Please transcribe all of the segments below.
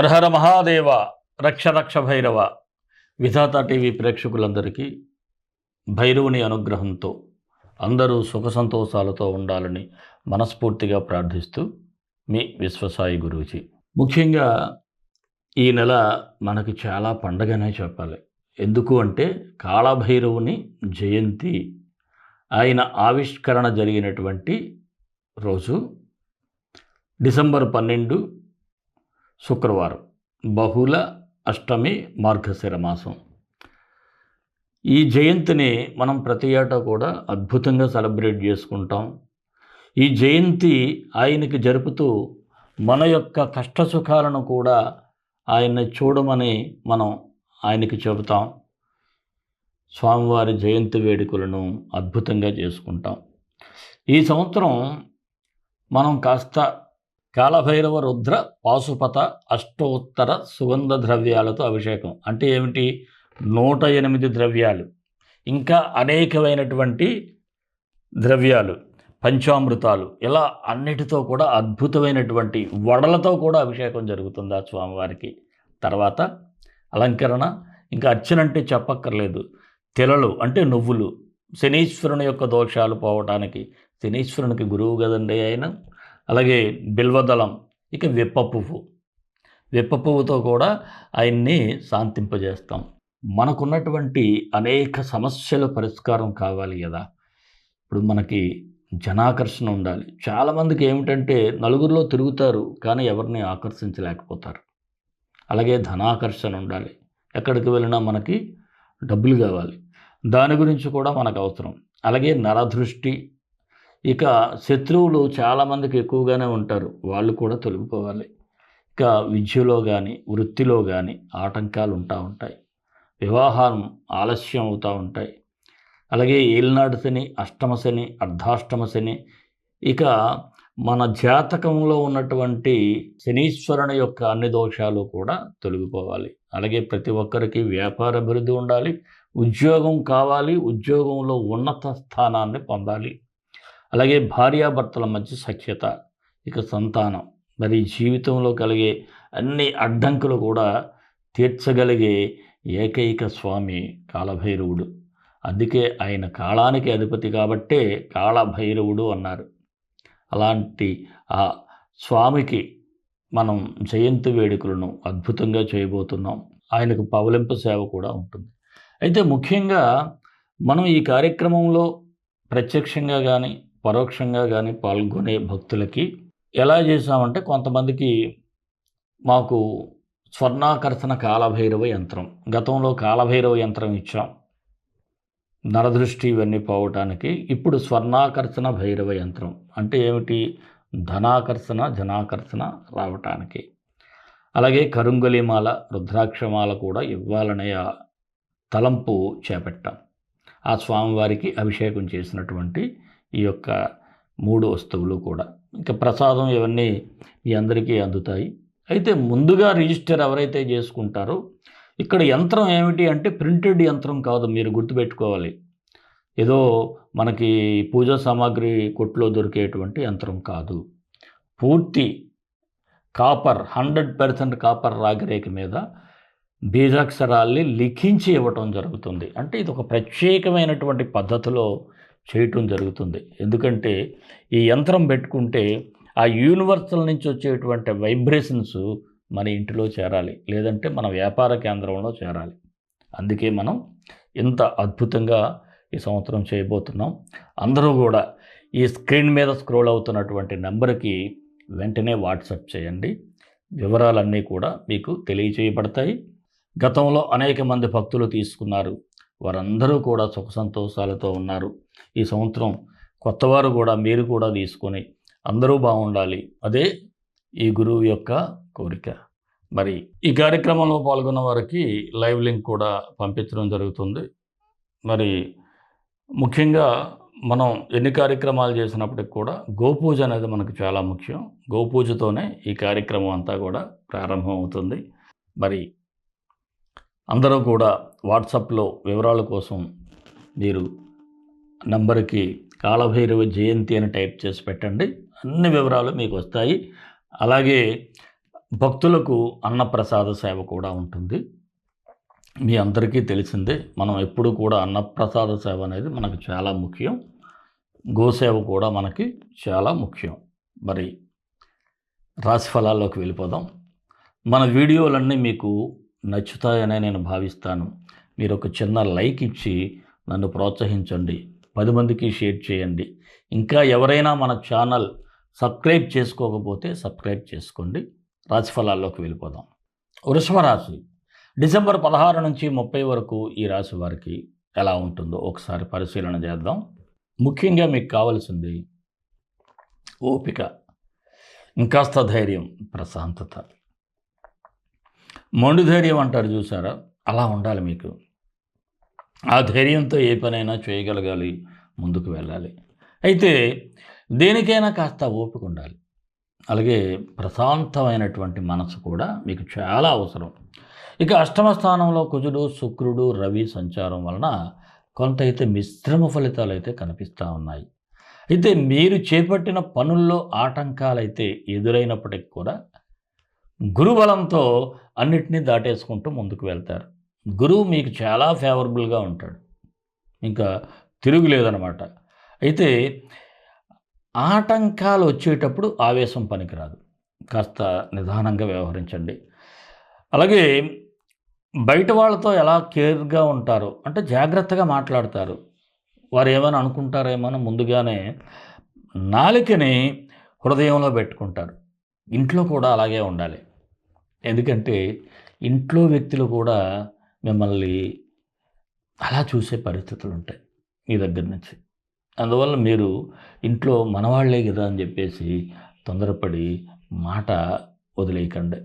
హరహర మహాదేవ రక్ష రక్ష భైరవ. విధాత టీవీ ప్రేక్షకులందరికీ భైరవుని అనుగ్రహంతో అందరూ సుఖ సంతోషాలతో ఉండాలని మనస్ఫూర్తిగా ప్రార్థిస్తూ మీ విశ్వసాయి గురూజీ. ముఖ్యంగా ఈ నెల మనకి చాలా పండగనే చెప్పాలి. ఎందుకు అంటే కాళభైరవుని జయంతి ఆయన ఆవిష్కరణ జరిగినటువంటి రోజు డిసెంబర్ పన్నెండు శుక్రవారం బహుళ అష్టమి మార్గశిర మాసం. ఈ జయంతిని మనం ప్రతి ఏటా కూడా అద్భుతంగా సెలబ్రేట్ చేసుకుంటాం. ఈ జయంతి ఆయనకి జరుపుతూ మన యొక్క కష్టసుఖాలను కూడా ఆయన్ని చూడమని మనం ఆయనకి చెబుతాం. స్వామివారి జయంతి వేడుకలను అద్భుతంగా చేసుకుంటాం. ఈ సంవత్సరం మనం కాస్త కాలభైరవ రుద్ర పాశుపత అష్టోత్తర సుగంధ ద్రవ్యాలతో అభిషేకం. అంటే ఏమిటి? నూట ఎనిమిది ద్రవ్యాలు. ఇంకా అనేకమైనటువంటి ద్రవ్యాలు పంచామృతాలు. ఇలా అన్నిటితో కూడా అద్భుతమైనటువంటి వడలతో కూడా అభిషేకం జరుగుతుంది ఆ స్వామివారికి? తర్వాత అలంకరణ. ఇంకా అర్చన అంటే చెప్పక్కర్లేదు. తెలలు అంటే నువ్వులు. శనీశ్వరుని యొక్క దోషాలు పోవటానికి. శనీశ్వరునికి గురువు కదండి ఆయన. అలాగే బిల్వదళం ఇక విప్ప పువ్వు. విప్ప పువ్వుతో కూడా ఆయన్ని శాంతింపజేస్తాం. మనకున్నటువంటి అనేక సమస్యల పరిష్కారం కావాలి కదా. ఇప్పుడు మనకి జనాకర్షణ ఉండాలి. చాలామందికి ఏమిటంటే నలుగురిలో తిరుగుతారు కానీ ఎవరిని ఆకర్షించలేకపోతారు. అలాగే ధనాకర్షణ ఉండాలి. ఎక్కడికి వెళ్ళినా మనకి డబ్బులు కావాలి. దాని గురించి కూడా మనకు అవసరం. అలాగే నరదృష్టి ఇక శత్రువులు చాలామందికి ఎక్కువగానే ఉంటారు. వాళ్ళు కూడా తొలగిపోవాలి. ఇక విద్యలో కానీ వృత్తిలో కానీ ఆటంకాలు ఉంటా ఉంటాయి. వివాహం ఆలస్యం అవుతూ ఉంటాయి. అలాగే ఏలినాడు శని అష్టమ శని అర్ధాష్టమ శని ఇక మన జాతకంలో ఉన్నటువంటి శనీశ్వరుని యొక్క అన్ని దోషాలు కూడా తొలగిపోవాలి. అలాగే ప్రతి ఒక్కరికి వ్యాపార అభివృద్ధి ఉండాలి. ఉద్యోగం కావాలి. ఉద్యోగంలో ఉన్నత స్థానాన్ని పొందాలి. అలాగే భార్యాభర్తల మధ్య సఖ్యత ఇక సంతానం. మరి జీవితంలో కలిగే అన్ని అడ్డంకులు కూడా తీర్చగలిగే ఏకైక స్వామి కాలభైరవుడు. అందుకే ఆయన కాలానికి అధిపతి కాబట్టే కాళభైరవుడు అన్నారు. అలాంటి ఆ స్వామికి మనం జయంతి వేడుకలను అద్భుతంగా చేయబోతున్నాం. ఆయనకు పవలింపు సేవ కూడా ఉంటుంది. అయితే ముఖ్యంగా మనం ఈ కార్యక్రమంలో ప్రత్యక్షంగా కానీ పరోక్షంగా కానీ పాల్గొనే భక్తులకి ఎలా చేసామంటే కొంతమందికి మాకు స్వర్ణాకర్షణ కాలభైరవ యంత్రం గతంలో కాలభైరవ యంత్రం ఇచ్చాం. నరదృష్టి ఇవన్నీ పోవటానికి ఇప్పుడు స్వర్ణాకర్షణ భైరవ యంత్రం అంటే ఏమిటి? ధనాకర్షణ జనాకర్షణ రావటానికి. అలాగే కరుంగలిమాల రుద్రాక్షమాల కూడా ఇవ్వాలనే ఆ తలంపు చేపట్టాం. ఆ స్వామివారికి అభిషేకం చేసినటువంటి ఈ యొక్క మూడు వస్తువులు కూడా. ఇంకా ప్రసాదం ఇవన్నీ మీ అందరికీ అందుతాయి. అయితే ముందుగా రిజిస్టర్ ఎవరైతే చేసుకుంటారో ఇక్కడ యంత్రం ఏమిటి అంటే ప్రింటెడ్ యంత్రం కాదు మీరు గుర్తుపెట్టుకోవాలి. ఏదో మనకి పూజా సామాగ్రి కొట్లో దొరికేటువంటి యంత్రం కాదు. పూర్తి కాపర్ హండ్రెడ్ పర్సెంట్ కాపర్ రాగిరేఖ మీద బీజాక్షరాల్ని లిఖించి ఇవ్వటం జరుగుతుంది. అంటే ఇది ఒక ప్రత్యేకమైనటువంటి పద్ధతిలో చేయటం జరుగుతుంది. ఎందుకంటే ఈ యంత్రం పెట్టుకుంటే ఆ యూనివర్సల్ నుంచి వచ్చేటువంటి వైబ్రేషన్స్ మన ఇంటిలో చేరాలి. లేదంటే మన వ్యాపార కేంద్రంలో చేరాలి. అందుకే మనం ఇంత అద్భుతంగా ఈ సంవత్సరం చేయబోతున్నాం. అందరూ కూడా ఈ స్క్రీన్ మీద స్క్రోల్ అవుతున్నటువంటి నెంబర్కి వెంటనే వాట్సాప్ చేయండి. వివరాలన్నీ కూడా మీకు తెలియచేయబడతాయి. గతంలో అనేక మంది భక్తులు తీసుకున్నారు వారందరూ కూడా సుఖ సంతోషాలతో ఉన్నారు. ఈ సంవత్సరం కొత్తవారు కూడా మీరు కూడా తీసుకొని అందరూ బాగుండాలి. అదే ఈ గురువు యొక్క కోరిక. మరి ఈ కార్యక్రమంలో పాల్గొన్న వారికి లైవ్ లింక్ కూడా పంపించడం జరుగుతుంది. మరి ముఖ్యంగా మనం ఎన్ని కార్యక్రమాలు చేసినప్పటికి కూడా గోపూజ అనేది మనకు చాలా ముఖ్యం. గోపూజతోనే ఈ కార్యక్రమం అంతా కూడా ప్రారంభం అవుతుంది మరి అందరూ కూడా వాట్సాప్లో వివరాల కోసం మీరు నంబర్కి కాళభైరవ జయంతి అని టైప్ చేసి పెట్టండి. అన్ని వివరాలు మీకు వస్తాయి. అలాగే భక్తులకు అన్నప్రసాద సేవ కూడా ఉంటుంది. మీ అందరికీ తెలిసిందే మనం ఎప్పుడు కూడా అన్నప్రసాద సేవ అనేది మనకు చాలా ముఖ్యం. గోసేవ కూడా మనకి చాలా ముఖ్యం. మరి రాశి ఫలాల్లోకి వెళ్ళిపోదాం. మన వీడియోలన్నీ మీకు నచ్చుతాయనే నేను భావిస్తాను. మీరు ఒక చిన్న లైక్ ఇచ్చి నన్ను ప్రోత్సహించండి. పది మందికి షేర్ చేయండి. ఇంకా ఎవరైనా మన ఛానల్ సబ్స్క్రైబ్ చేసుకోకపోతే సబ్స్క్రైబ్ చేసుకోండి. రాశి ఫలాల్లోకి వెళ్ళిపోదాం. వృషభ రాశి. డిసెంబర్ పదహారు నుంచి ముప్పై వరకు ఈ రాశి వారికి ఎలా ఉంటుందో ఒకసారి పరిశీలన చేద్దాం. ముఖ్యంగా మీకు కావాల్సింది ఓపిక. ఇంకాస్త ధైర్యం ప్రశాంతత. మొండి ధైర్యం అంటారు చూసారా? అలా ఉండాలి మీకు. ఆ ధైర్యంతో ఏ పనైనా చేయగలగాలి ముందుకు వెళ్ళాలి. అయితే దేనికైనా కాస్త ఓపిక ఉండాలి. అలాగే ప్రశాంతమైనటువంటి మనసు కూడా మీకు చాలా అవసరం. ఇక అష్టమ స్థానంలో కుజుడు శుక్రుడు రవి సంచారం వలన కొంత అయితే మిశ్రమ ఫలితాలు అయితే కనిపిస్తూ ఉన్నాయి. అయితే మీరు చేపట్టిన పనుల్లో ఆటంకాలైతే ఎదురైనప్పటికి కూడా గురుబలంతో అన్నిటినీ దాటేసుకుంటూ ముందుకు వెళ్తారు. గురువు మీకు చాలా ఫేవరబుల్గా ఉంటాడు. ఇంకా తిరుగులేదనమాట. అయితే ఆటంకాలు వచ్చేటప్పుడు ఆవేశం పనికిరాదు. కాస్త నిదానంగా వ్యవహరించండి. అలాగే బయట వాళ్ళతో ఎలా కేర్గా ఉంటారో అంటే జాగ్రత్తగా మాట్లాడతారు. వారు ఏమైనా అనుకుంటారేమో ముందుగానే నాలికని హృదయంలో పెట్టుకుంటారు. ఇంట్లో కూడా అలాగే ఉండాలి. ఎందుకంటే ఇంట్లో వ్యక్తులు కూడా మిమ్మల్ని అలా చూసే పరిస్థితులు ఉంటాయి మీ దగ్గర నుంచి. అందువల్ల మీరు ఇంట్లో మనవాళ్ళే కదా అని చెప్పేసి తొందరపడి మాట వదిలేయకండి.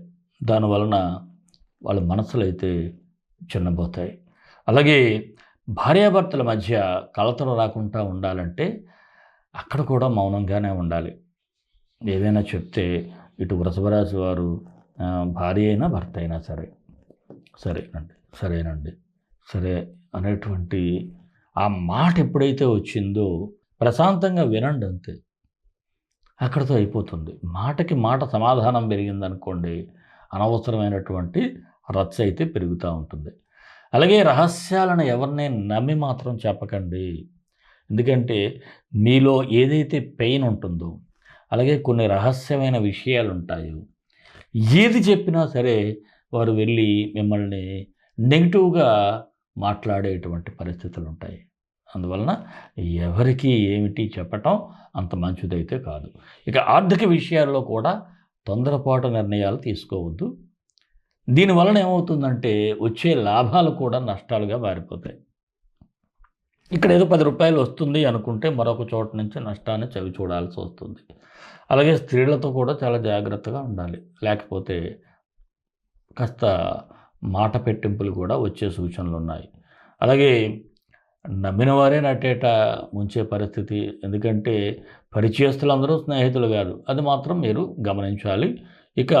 దానివలన వాళ్ళ మనసులు అయితే చిన్నబోతాయి. అలాగే భార్యాభర్తల మధ్య కలతలు రాకుండా ఉండాలంటే అక్కడ కూడా మౌనంగానే ఉండాలి. ఏదైనా చెప్తే ఇటు వృషభరాశి వారు భార్య అయినా భర్త అయినా సరే సరేనండి సరేనండి సరే అనేటువంటి ఆ మాట ఎప్పుడైతే వచ్చిందో ప్రశాంతంగా వినండి అంతే. అక్కడితో అయిపోతుంది. మాటకి మాట సమాధానం పెరిగిందనుకోండి అనవసరమైనటువంటి రచ్చ అయితే పెరుగుతూ ఉంటుంది. అలాగే రహస్యాలను ఎవరిని నమ్మి మాత్రం చెప్పకండి. ఎందుకంటే మీలో ఏదైతే పెయిన్ ఉంటుందో అలాగే కొన్ని రహస్యమైన విషయాలు ఉంటాయో ఏది చెప్పినా సరే వారు వెళ్ళి మిమ్మల్ని నెగిటివ్గా మాట్లాడేటువంటి పరిస్థితులు ఉంటాయి అందువలన ఎవరికి ఏమిటి చెప్పటం అంత మంచిదైతే కాదు. ఇక ఆర్థిక విషయాల్లో కూడా తొందరపాటు నిర్ణయాలు తీసుకోవద్దు. దీనివలన ఏమవుతుందంటే వచ్చే లాభాలు కూడా నష్టాలుగా మారిపోతాయి. ఇక్కడ ఏదో పది రూపాయలు వస్తుంది అనుకుంటే మరొక చోట నుంచి నష్టాన్ని చవి చూడాల్సి వస్తుంది. అలాగే స్త్రీలతో కూడా చాలా జాగ్రత్తగా ఉండాలి. లేకపోతే కాస్త మాట పెట్టింపులు కూడా వచ్చే సూచనలు ఉన్నాయి. అలాగే నమ్మిన వారే నటేట ముంచే పరిస్థితి. ఎందుకంటే పరిచయస్తులందరూ స్నేహితులు కాదు. అది మాత్రం మీరు గమనించాలి. ఇక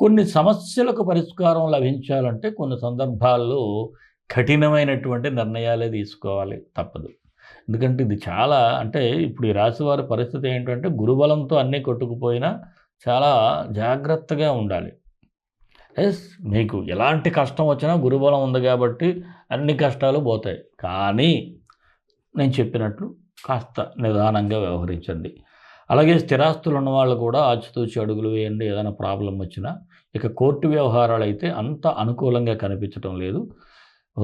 కొన్ని సమస్యలకు పరిష్కారం లభించాలంటే కొన్ని సందర్భాల్లో కఠినమైనటువంటి నిర్ణయాలే తీసుకోవాలి తప్పదు. ఎందుకంటే ఇది చాలా అంటే ఇప్పుడు ఈ రాశివారి పరిస్థితి ఏంటంటే గురుబలంతో అన్నీ కొట్టుకుపోయినా చాలా జాగ్రత్తగా ఉండాలి. ఎస్ మీకు ఎలాంటి కష్టం వచ్చినా గురుబలం ఉంది కాబట్టి అన్ని కష్టాలు పోతాయి. కానీ నేను చెప్పినట్లు కాస్త నిదానంగా వ్యవహరించండి. అలాగే స్థిరాస్తులు ఉన్న వాళ్ళు కూడా ఆచితూచి అడుగులు వేయండి. ఏదైనా ప్రాబ్లం వచ్చినా ఇక కోర్టు వ్యవహారాలు అయితే అంత అనుకూలంగా కనిపించడం లేదు.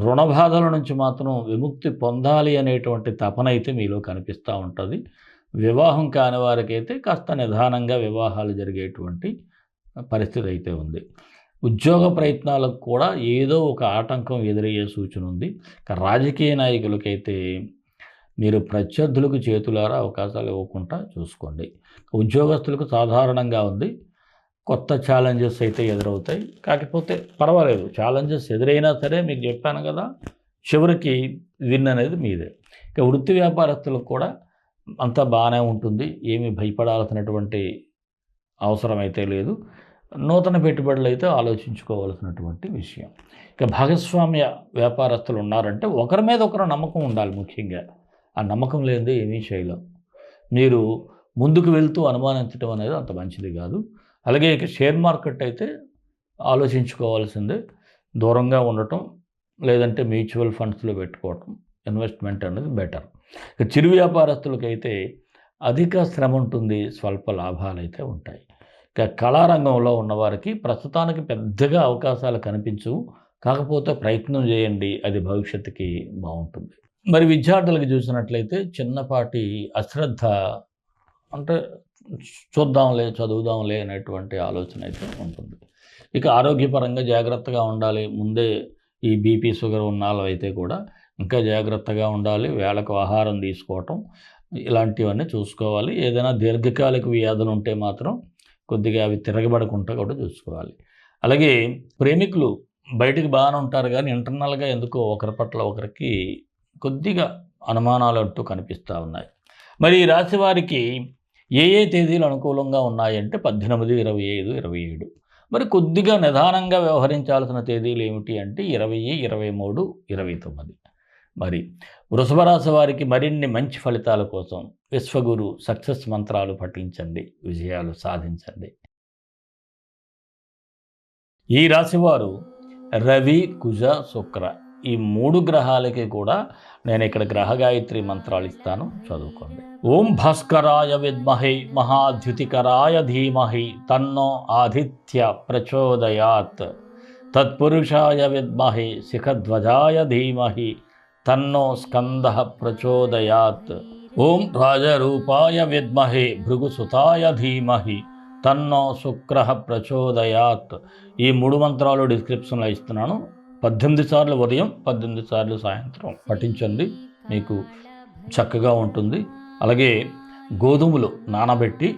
రుణ బాధల నుంచి మాత్రం విముక్తి పొందాలి అనేటువంటి తపన అయితే మీలో కనిపిస్తూ ఉంటుంది. వివాహం కాని వారికైతే కాస్త నిదానంగా వివాహాలు జరిగేటువంటి పరిస్థితి అయితే ఉంది. ఉద్యోగ ప్రయత్నాలకు కూడా ఏదో ఒక ఆటంకం ఎదురయ్యే సూచన ఉంది. రాజకీయ నాయకులకైతే మీరు ప్రత్యర్థులకు చేతులారా అవకాశాలు ఇవ్వకుండా చూసుకోండి. ఉద్యోగస్తులకు సాధారణంగా ఉంది. కొత్త ఛాలెంజెస్ అయితే ఎదురవుతాయి. కాకపోతే పర్వాలేదు ఛాలెంజెస్ ఎదురైనా సరే మీకు చెప్పాను కదా చివరికి విన్ అనేది మీదే. ఇక వృత్తి వ్యాపారస్తులకు కూడా అంతా బాగానే ఉంటుంది. ఏమి భయపడాల్సినటువంటి అవసరం అయితే లేదు. నూతన పెట్టుబడులు అయితే ఆలోచించుకోవాల్సినటువంటి విషయం. ఇక భాగస్వామ్య వ్యాపారస్తులు ఉన్నారంటే ఒకరి మీద ఒకరు నమ్మకం ఉండాలి ముఖ్యంగా. ఆ నమ్మకం లేనిదే ఏమీ చేయలేం. మీరు ముందుకు వెళ్తూ అనుమానించడం అనేది అంత మంచిది కాదు. అలాగే ఇక షేర్ మార్కెట్ అయితే ఆలోచించుకోవాల్సిందే. దూరంగా ఉండటం లేదంటే మ్యూచువల్ ఫండ్స్లో పెట్టుకోవటం ఇన్వెస్ట్మెంట్ అనేది బెటర్. ఇక చిరు వ్యాపారస్తులకైతే అధిక శ్రమ ఉంటుంది స్వల్ప లాభాలు అయితే ఉంటాయి. ఇక కళారంగంలో ఉన్నవారికి ప్రస్తుతానికి పెద్దగా అవకాశాలు కనిపించవు. కాకపోతే ప్రయత్నం చేయండి అది భవిష్యత్తుకి బాగుంటుంది. మరి విద్యార్థులకు చూసినట్లయితే చిన్నపాటి అశ్రద్ధ అంటే చూద్దాంలే చదువుదాంలే అనేటువంటి ఆలోచన అయితే ఉంటుంది. ఇక ఆరోగ్యపరంగా జాగ్రత్తగా ఉండాలి. ముందే ఈ బీపీ షుగర్ ఉన్న వాళ్ళు అయితే కూడా ఇంకా జాగ్రత్తగా ఉండాలి. వేళకు ఆహారం తీసుకోవటం ఇలాంటివన్నీ చూసుకోవాలి. ఏదైనా దీర్ఘకాలిక వ్యాధులు ఉంటే మాత్రం కొద్దిగా అవి తిరగబడకుండా కూడా చూసుకోవాలి. అలాగే ప్రేమికులు బయటికి బాగానే ఉంటారు కానీ ఇంటర్నల్గా ఎందుకో ఒకరి పట్ల ఒకరికి కొద్దిగా అనుమానాలు అంటూ కనిపిస్తూ ఉన్నాయి. మరి ఈ రాశి వారికి ఏ ఏ తేదీలు అనుకూలంగా ఉన్నాయంటే పద్దెనిమిది ఇరవై ఐదు ఇరవై ఏడు. మరి కొద్దిగా నిదానంగా వ్యవహరించాల్సిన తేదీలు ఏమిటి అంటే ఇరవై ఇరవై మూడు ఇరవై తొమ్మిది. మరి వృషభ రాశి వారికి మరిన్ని మంచి ఫలితాల కోసం విశ్వగురు సక్సెస్ మంత్రాలు పఠించండి విజయాలు సాధించండి. ఈ రాశివారు రవి కుజ శుక్ర. ఈ మూడు గ్రహాలకి కూడా నేను ఇక్కడ గ్రహ గాయత్రి మంత్రాలు ఇస్తాను. చదువుకోండి. ఓం భాస్కరాయ విద్మహే మహాద్యుతికరాయ ధీమహి తన్నో ఆదిత్య ప్రచోదయాత్. తత్పురుషాయ విద్మహే శిఖధ్వజాయ ధీమహి తన్నో స్కంద ప్రచోదయాత్. ఓం రాజరూపాయ విద్మహే భృగుసుతాయ ధీమహి తన్నో శుక్ర ప్రచోదయాత్. ఈ మూడు మంత్రాలు డిస్క్రిప్షన్లో ఇస్తున్నాను. పద్దెనిమిది సార్లు ఉదయం పద్దెనిమిది సార్లు సాయంత్రం. పఠించండి. మీకు చక్కగా ఉంటుంది. అలాగే గోధుమలు నానబెట్టి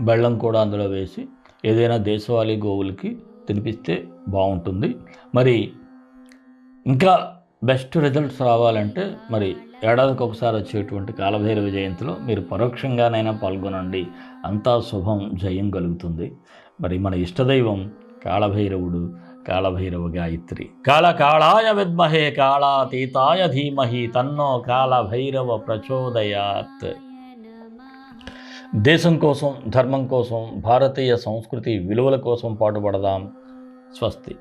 బెల్లం కూడా అందులో వేసి ఏదైనా దేశవాళీ గోవులకి తినిపిస్తే బాగుంటుంది. మరి ఇంకా బెస్ట్ రిజల్ట్స్ రావాలంటే మరి ఏడాదికి ఒకసారి వచ్చేటువంటి కాలభైరవ జయంతిలో మీరు పరోక్షంగానైనా పాల్గొనండి. అంతా శుభం జయం కలుగుతుంది. మరి మన ఇష్టదైవం కాళభైరవుడు కాళభైరవ గాయత్రి కాళ కాళాయ విద్మహే కాళాతీతాయ ధీమహి తన్నో కాళభైరవ ప్రచోదయాత్. దేశం కోసం ధర్మం కోసం భారతీయ సంస్కృతి విలువల కోసం పాటుపడదాం. స్వస్తి.